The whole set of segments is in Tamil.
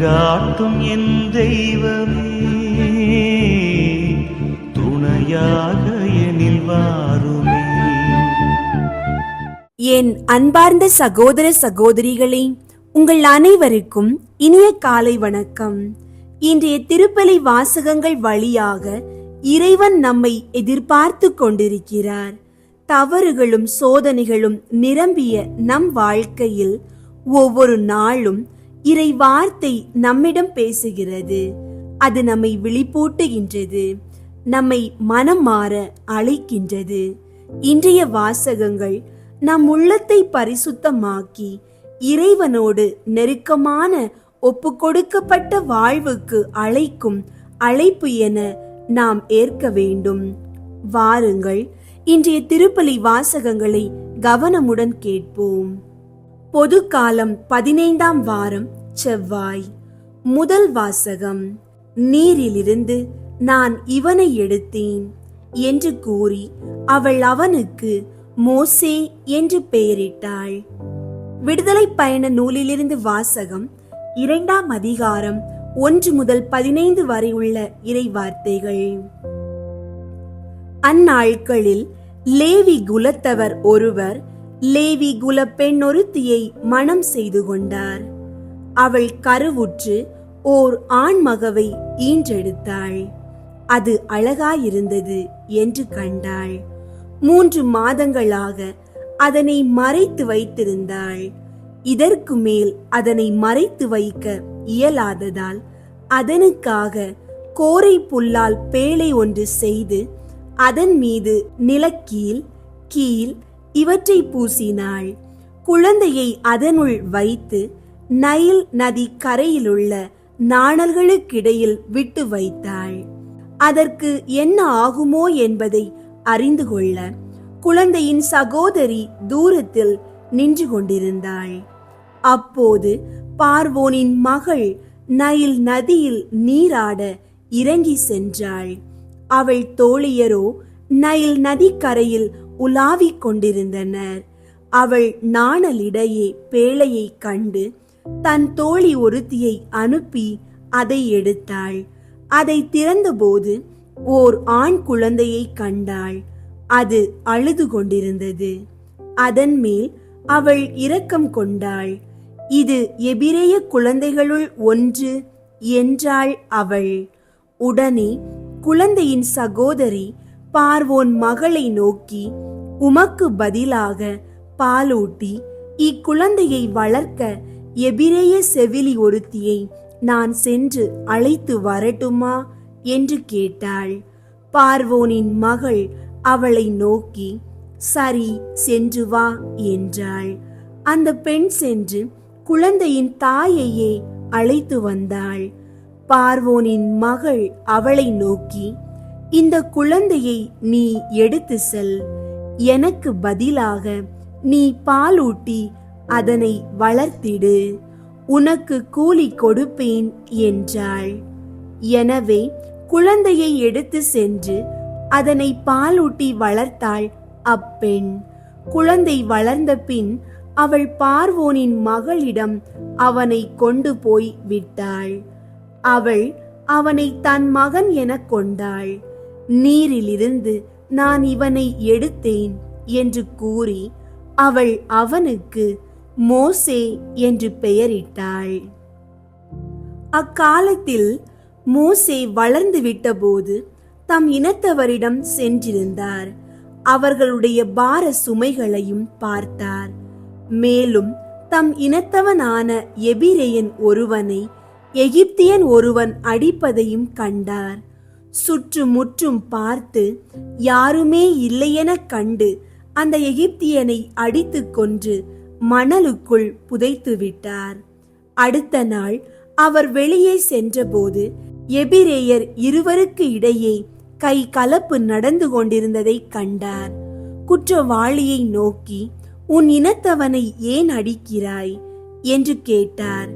வழிகாட்டும் என் தெய்வமே. துணையாக எனில் வாருமே. என் அன்பார்ந்த சகோதர சகோதரிகளே உங்கள் அனைவருக்கும் இனிய காலை வணக்கம். இன்றைய திருப்பலி வாசகங்கள் வழியாக இறைவன் நம்மை எதிர்பார்த்து கொண்டிருக்கிறார். தவறுகளும் சோதனைகளும் நிரம்பிய நம் வாழ்க்கையில் ஒவ்வொரு நாளும் இறை வார்த்தை நம்மிடம் பேசுகிறது. அது நம்மை விழிப்பூட்டுகின்றது. நம்மை மனம் மாற அழைக்கின்றது. இன்றைய வாசகங்கள் நம் உள்ளத்தை பரிசுத்தமாக்கி இறைவனோடு நெருக்கமான ஒப்புக்கொடுக்கப்பட்ட வாழ்வுக்கு அழைக்கும் அழைப்பு என நாம் ஏற்க வேண்டும். வாருங்கள் இன்றைய திருப்பலி வாசகங்களை கவனமுடன் கேட்போம். பொது காலம் பதினைந்தாம் வாரம் செவ்வாய். முதல் வாசகம் நீரிலிருந்து நான் இவனை எடுத்தேன் என்று கூறி அவள் அவனுக்கு மோசே என்று பெயரிட்டாள். விடுதலை பயண நூலிலிருந்து வாசகம் இரண்டாம் அதிகாரம் ஒன்று முதல் பதினைந்து வரை உள்ள இறை வார்த்தைகள் அந்நாட்களில் லேவி குலத்தவர் ஒருவர் லேவி குல பெண் ஒருத்தியை மணம் செய்து கொண்டார். அவள் கருவுற்று ஓர் ஆண்மகவை ஈன்றெடுத்தாள். அது அழகாயிருந்தது என்று கண்டாள். மூன்று மாதங்களாக அதனை மறைத்து வைத்திருந்தாள். இதற்கு மேல் அதனை மறைத்து வைக்க இயலாததால் அதனுக்காக கோரை புல்லால் பேழை ஒன்று செய்து அதன் மீது நிலக்கீழ் கீழ் இவற்றை பூசினாள். குழந்தையை அதனுள் வைத்து நைல் நதி கரையிலுள்ள நாணல்களுக்கிடையில் விட்டு வைத்தாள். அதற்கு என்ன ஆகுமோ என்பதை அறிந்து கொள்ள குழந்தையின் சகோதரி தூரத்தில் நின்று கொண்டிருந்தாள். அப்போது பார்வோனின் மகள் நைல் நதியில் நீராட இறங்கி சென்றாள். அவள் தோழியரோ நைல் நதிக்கரையில் உலாவிக் கொண்டிருந்தனர் அவள் நாணலிடையே பேழையை கண்டு தன் தோழி ஒருத்தியை அனுப்பி அதை எடுத்தாள். அதை திறந்தபோது ஓர் ஆண் குழந்தையை கண்டாள். அது அழுது கொண்டிருந்தது. அதன் மேல் அவள் இரக்கம் கொண்டாள். இது எபிரேய குழந்தைகளுள் ஒன்று என்றாள் அவள். உடனே குழந்தையின் சகோதரி பார்வோன் மகளை நோக்கி உமக்கு பதிலாக பாலூட்டி இக்குழந்தையை வளர்க்க எபிரேய செவிலி ஒருத்தியை நான் சென்று அழைத்து வரட்டுமா? என்று கேட்டாள். பார்வோனின் மகள் அவளை நோக்கி சரி சென்று வா என்றாள். அந்த பெண் சென்று குழந்தையின் தாயையே அழைத்து வந்தாள். பார்வோனின் மகள் அவளை நோக்கி இந்த குழந்தையை நீ எடுத்து செல். எனக்கு பதிலாக நீ பாலூட்டி அதனை வளர்த்திடு. உனக்கு கூலி கொடுப்பேன் என்றாள். எனவே குழந்தையை எடுத்து சென்று அதனை பாலூட்டி வளர்த்தாள் அப்பெண் குழந்தை வளர்ந்த பின் அவள் பார்வோனின் மகளிடம் அவனை கொண்டு போய் விட்டாள். அவள் அவனை தன் மகன் எனக் கொண்டாள். நீரிலிருந்து நான் இவனை எடுத்தேன் என்று கூறி அவள் அவனுக்கு மோசே என்று பெயரிட்டாள். அக்காலத்தில் மோசே வளர்ந்து விட்டபோது தம் இனத்தவரிடம் சென்றிருந்தார். அவர்களுடைய பார சுமைகளையும் பார்த்தார். மேலும் தம் இனத்தவனான எபிரேயன் ஒருவனை எகிப்தியன் ஒருவன் அடிப்பதையும் கண்டார். சுற்றுமுற்றும் பார்த்து யாருமே இல்லையெனக் கண்டு அந்த எகிப்தியனை அடித்துக் கொன்று மணலுக்குள் புதைத்து விட்டார். அடுத்த நாள் அவர் வெளியே சென்றபோது எபிரேயர் இருவருக்கு இடையே கை கலப்பு நடந்து கொண்டிருந்ததை கண்டார். குற்றவாளியை நோக்கி உன் இனத்தவனை ஏன் அடிக்கிறாய்? என்று கேட்டார்.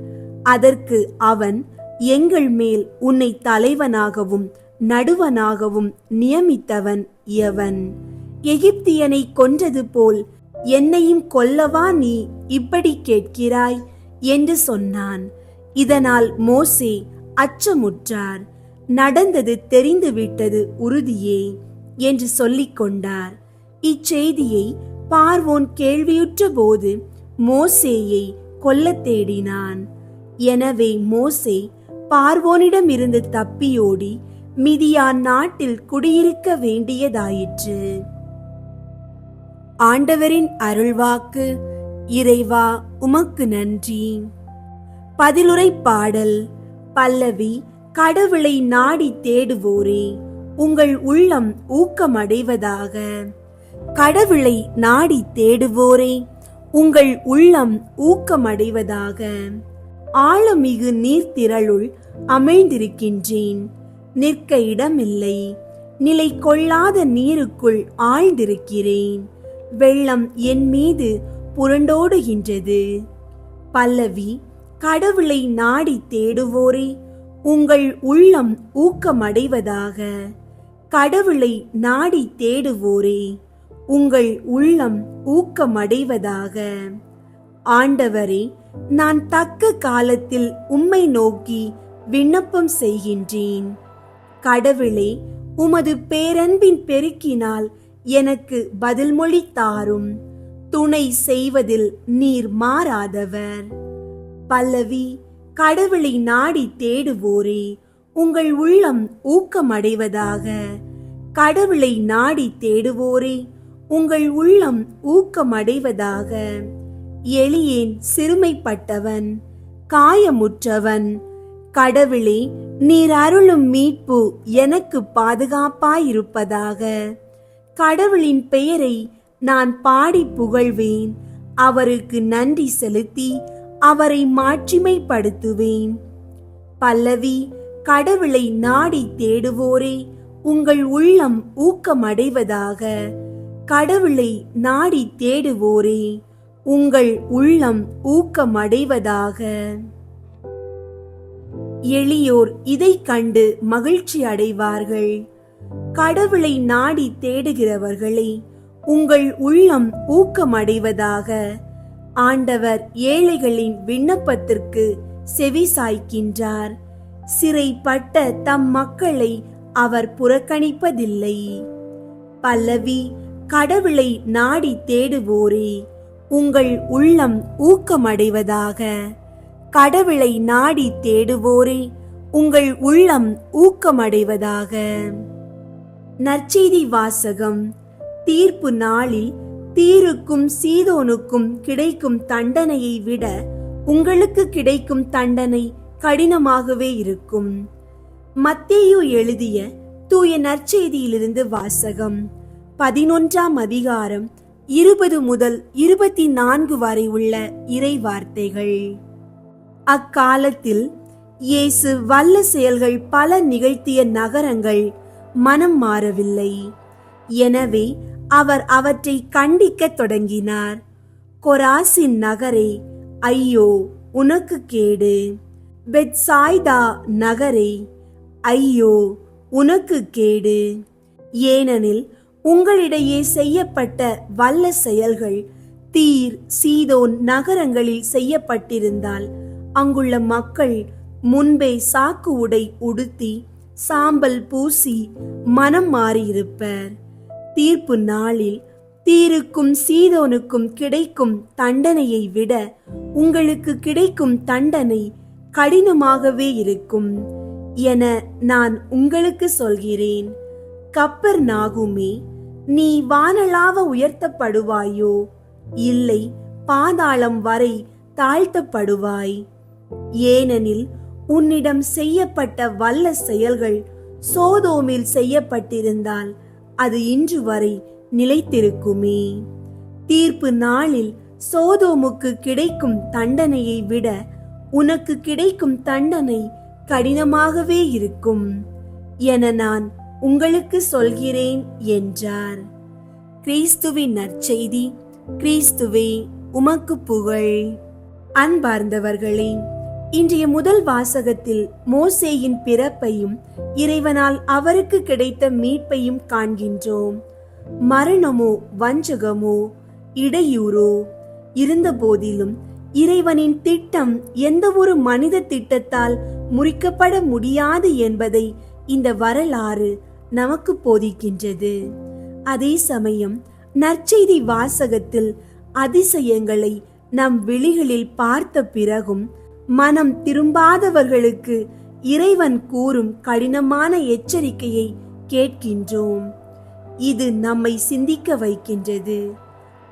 அதற்கு அவன் எங்கள் மேல் உன்னை தலைவனாகவும் நடுவனாகவும் நியமித்தவன் எவன்? எகிப்தியனை கொன்றது போல் என்னையும் கொல்லவா நீ இப்படி கேட்கிறாய்? என்று சொன்னான். இதனால் மோசே அச்சமுற்றார். நடந்தது தெரிந்துவிட்டது உறுதியே என்று சொல்லிக் கொண்டார். இச்செய்தியை பார்வோன் கேள்வியுற்ற போது மோசேயை கொல்ல தேடினான். எனவே மோசே பார்வோனிடமிருந்து தப்பியோடி மிதியான் நாட்டில் குடியிருக்க வேண்டியதாயிற்று. ஆண்டவரின் அருள்வாக்கு இறைவா உமக்கு நன்றி. பதிலுரை பாடல் பல்லவி கடவுளை நாடி தேடுவோரே உங்கள் உள்ளம் ஊக்கமடைவதாக. கடவுளை நாடி தேடுவோரே உங்கள் உள்ளம் ஊக்கமடைவதாக. ஆழமிகு நீர்த்திரளுள் அமைந்திருக்கின்றேன். நிற்க இடமில்லை நிலை கொள்ளாத நீருக்குள் ஆழ்ந்திருக்கிறேன். வெள்ளம் என் மீது புரண்டோடுகின்றது. பல்லவி கடவுளை நாடி தேடுவோரே உங்கள் உள்ளம் ஊக்கமடைவதாக. கடவுளை நாடி தேடுவோரே உங்கள் உள்ளம் ஊக்கமடைவதாக. ஆண்டவரே நான் தக்க காலத்தில் உம்மை நோக்கி விண்ணப்பம் செய்கின்றேன். கடவுளே உமது பேரன்பின் பெருக்கினால் எனக்கு பதில்மொழி தாரும். துணை செய்வதில் நீர் மாறாதவர். பல்லவி கடவுளை நாடி தேடுவோரே உங்கள் உள்ளம் ஊக்கமடைவதாக. கடவுளை நாடி தேடுவோரே உங்கள் உள்ளம் ஊக்கமடைவதாக. எளியேன் சிறுமைப்பட்டவன் காயமுற்றவன் கடவுளே நீர் அருளும் மீட்பு எனக்கு பாதுகாப்பாயிருப்பதாக. கடவுளின் பெயரை நான் பாடி புகழ்வேன். அவருக்கு நன்றி செலுத்தி அவரை மாட்சிமைப்படுத்துவேன். பல்லவி கடவுளை நாடி தேடுவோரே உங்கள் உள்ளம் ஊக்கமடைவதாக. கடவுளை நாடி தேடுவோரே உங்கள் உள்ளம் ஊக்கமடைவதாக. எளியோர் இதைக் கண்டு மகிழ்ச்சி அடைவார்கள். கடவுளை நாடி தேடுகிறவர்களை உங்கள் உள்ளம் ஊக்கமடைவதாக ஆண்டவர் ஏழைகளின் விண்ணப்பத்திற்கு செவி சாய்க்கின்றார் சிறைப்பட்ட தம் மக்களை அவர் புறக்கணிப்பதில்லை. பல்லவி கடவுளை நாடி தேடுவோரே உங்கள் உள்ளம் ஊக்கமடைவதாக. கடவுளை நாடி தேடுவோரே உங்கள் உள்ளம் ஊக்கமடைவதாக. நற்செய்தி வாசகம். தீர்ப்பு நாளில் தீருக்கும் சீதோனுக்கும் கிடைக்கும் தண்டனையை விட உங்களுக்கு கிடைக்கும் தண்டனை கடினமாகவே இருக்கும். மத்தேயு எழுதிய தூய நற்செய்தியிலிருந்து வாசகம். பதினொன்றாம் அதிகாரம் இருபது முதல் இருபத்தி நான்கு வரை உள்ள இறை வார்த்தைகள். அக்காலத்தில் இயேசு வல்ல செயல்கள் பல நிகழ்த்திய நகரங்கள் மனம் மாறவில்லை. எனவே அவர் அவற்றை கண்டிக்கத் தொடங்கினார். கொராசின் நகரே ஐயோ உனக்கு கேடு. பெட்சாய்தா நகரே ஐயோ உனக்கு கேடு. ஏனெனில் உங்களிடையே செய்யப்பட்ட வல்ல செயல்கள் தீர் சீதோன் நகரங்களில் செய்யப்பட்டிருந்தால் அங்குள்ள மக்கள் முன்பே சாக்கு உடை உடுத்தி சாம்பல் பூசி மனம் மாறியிருப்பர். தீர்ப்பு நாளில் தீருக்கும் சீதோனுக்கும் கிடைக்கும் தண்டனையை விட உங்களுக்கு கிடைக்கும் தண்டனை கடினமாகவே இருக்கும் என நான் உங்களுக்கு சொல்கிறேன். கப்பர் நாகுமே நீ வானளாவ உயர்த்தப்படுவாயோ? இல்லை பாதாளம் வரை தாழ்த்தப்படுவாய். ஏனெனில் உன்னிடம் செய்யப்பட்ட வல்ல செயல்கள் சோதோமில் செய்யப்பட்டிருந்தால் அது இன்று வரை நிலைத்திருக்குமே. தீர்ப்பு நாளில் சோதோமுக்கு கிடைக்கும் தண்டனையை விட உனக்கு கிடைக்கும் தண்டனை கடினமாகவே இருக்கும் என நான் உங்களுக்கு சொல்கிறேன் என்றார். கிறிஸ்துவின் நற்செய்தி கிறிஸ்துவே உமக்கு புகழ். அன்பார்ந்தவர்களே இன்றைய முதல் வாசகத்தில் மோசேயின் பிறப்பையும் இறைவனால் அவருக்கு கிடைத்த மீட்பையும் காண்கின்றோம். மரணமோ வஞ்சகமோ இடையூறோ இருந்த போதிலும் இறைவனின் திட்டம் எந்த ஒரு மனித திட்டத்தால் முறிக்கப்பட முடியாது என்பதை இந்த வரலாறு நமக்கு போதிக்கின்றது. அதே சமயம் நற்செய்தி வாசகத்தில் அதிசயங்களை நம் விழிகளில் பார்த்த பிறகும் மனம் திரும்பாதவர்களுக்கு இறைவன் கூறும் கடினமான எச்சரிக்கையை கேட்கின்றோம். இது நம்மை சிந்திக்க வைக்கின்றது.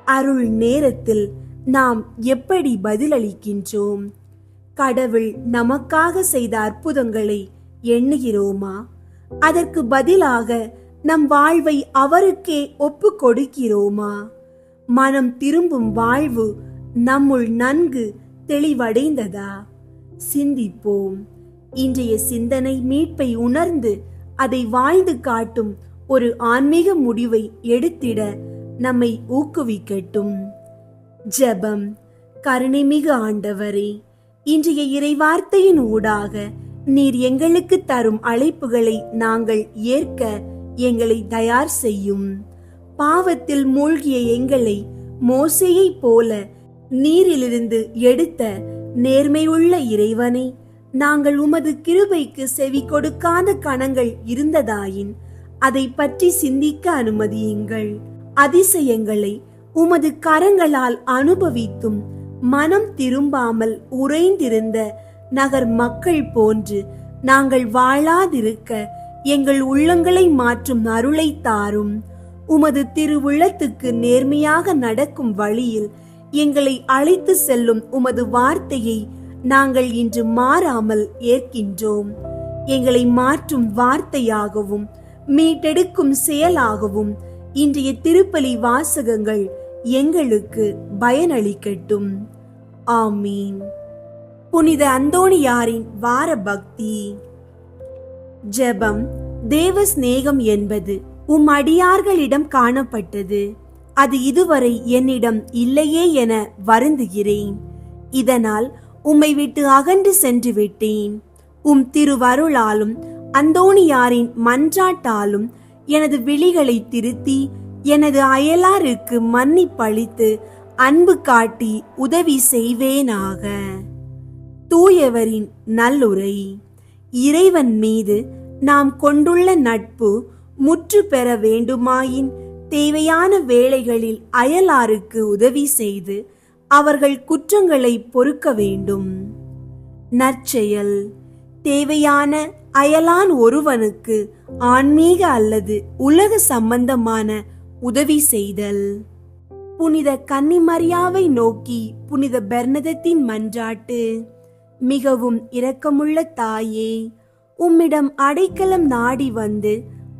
அருள் நேரத்தில் நாம் எப்படி பதிலளிக்கின்றோம்? கடவுள் நமக்காக செய்த அற்புதங்களை எண்ணுகிறோமா? அதற்கு பதிலாக நம் வாழ்வை அவருக்கே ஒப்பு கொடுக்கிறோமா மனம் திரும்பும் வாழ்வு நம்முள் நன்கு தெளிவடைந்ததா? சிந்திப்போம். இன்றைய சிந்தனை மீட்பை உணர்ந்து அதை வாழ்ந்து காட்டும் ஒரு ஆன்மீக முடிவை எடுத்திட நம்மை ஊக்குவிக்கட்டும். ஜெபம். கருணைமிகு ஆண்டவரே இன்றைய இறைவார்த்தையின் ஊடாக நீர் எங்களுக்கு தரும் அழைப்புகளை நாங்கள் ஏற்க எங்களை தயார் செய்யும். பாவத்தில் மூழ்கிய எங்களை மோசையைப் போல நீரிலிருந்து எடுத்த நேர்மையுள்ள இறைவனை நாங்கள் உமது கிருபைக்கு செவி கொடுக்காத கணங்கள் இருந்ததாயின் அதை பற்றி சிந்திக்க அனுமதியுங்கள். அதிசயங்களை உமது கரங்களால் அனுபவித்தும் மனம் திரும்பாமல் உறைந்திருந்த நகர் மக்கள் போன்று நாங்கள் வாழாதிருக்க எங்கள் உள்ளங்களை மாற்றும் அருளை தாரும். உமது திருவுள்ளத்துக்கு நேர்மையாக நடக்கும் வழியில் எங்களை அழைத்து செல்லும் உமது வார்த்தையை நாங்கள் இன்று மாறாமல் ஏற்கின்றோம். எங்களை மாற்றும் வார்த்தையாகவும் மீட்டெடுக்கும் செயலாகவும் இன்றைய திருப்பலி வாசகங்கள் எங்களுக்கு பயனளிக்கட்டும். ஆமீன். புனித அந்தோணியாரின் வார பக்தி ஜெபம் தேவ சிநேகம் என்பது உம் அடியார்களிடம் காணப்பட்டது. அது இதுவரை என்னிடம் இல்லையே என வருந்துகிறேன். இதனால் உம்மை விட்டு அகன்று சென்று விட்டேன். உம் திருவருளாலும் அந்தோணியாரின் மன்றாட்டாலும் எனது விழிகளை திருத்தி எனது அயலாருக்கு மன்னிப்பளித்து அன்பு காட்டி உதவி செய்வேனாக. தூயவரின் நல்லுரை. இறைவன் மீது நாம் கொண்டுள்ள நட்பு முற்று பெற வேண்டுமாயின் தேவையான வேளைகளில் அயலாருக்கு உதவி செய்து அவர்கள் குற்றங்களை பொறுக்க வேண்டும். நற்செயல். தேவையான அயலான் ஒருவனுக்கு ஆன்மீக அல்லது உலக சம்பந்தமான உதவி செய்தல். புனித கன்னிமரியாவை நோக்கி புனித பெர்னதத்தின் மன்றாட்டு. மிகவும் இரக்கமுள்ள தாயே உம்மிடம் அடைக்கலம் நாடி வந்து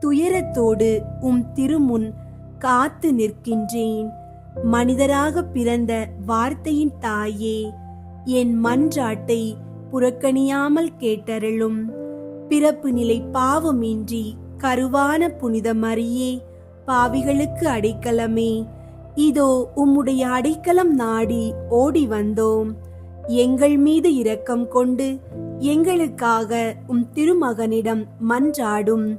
துயரத்தோடு உம் திருமுன் காத்து நிற்கின்றேன். மனிதராக பிறந்த வார்த்தையின் தாயே என் மன்றாட்டை புறக்கணியாமல் கேட்டருளும். பிறப்பு நிலை பாவமின்றி கருவான புனித மரியே பாவிகளுக்கு அடைக்கலமே. இதோ உம்முடைய அடைக்கலம் நாடி ஓடி வந்தோம். எங்கள் மீது இரக்கம் கொண்டு எங்களுக்காக உம் திருமகனிடம் மன்றாடும்.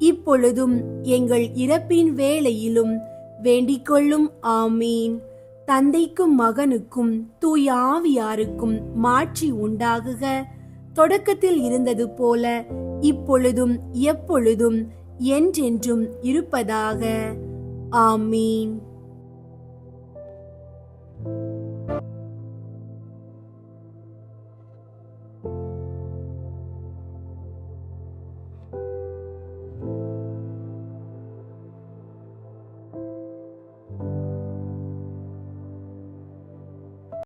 இப்பொழுதும் எங்கள் இறப்பின் வேளையிலும் வேண்டிக்கொள்ளும் ஆமீன். தந்தைக்கும் மகனுக்கும் தூய ஆவியாருக்கும் மாற்றி உண்டாகுக. தொடக்கத்தில் இருந்தது போல இப்பொழுதும் எப்பொழுதும் என்றென்றும் இருப்பதாக. ஆமீன்.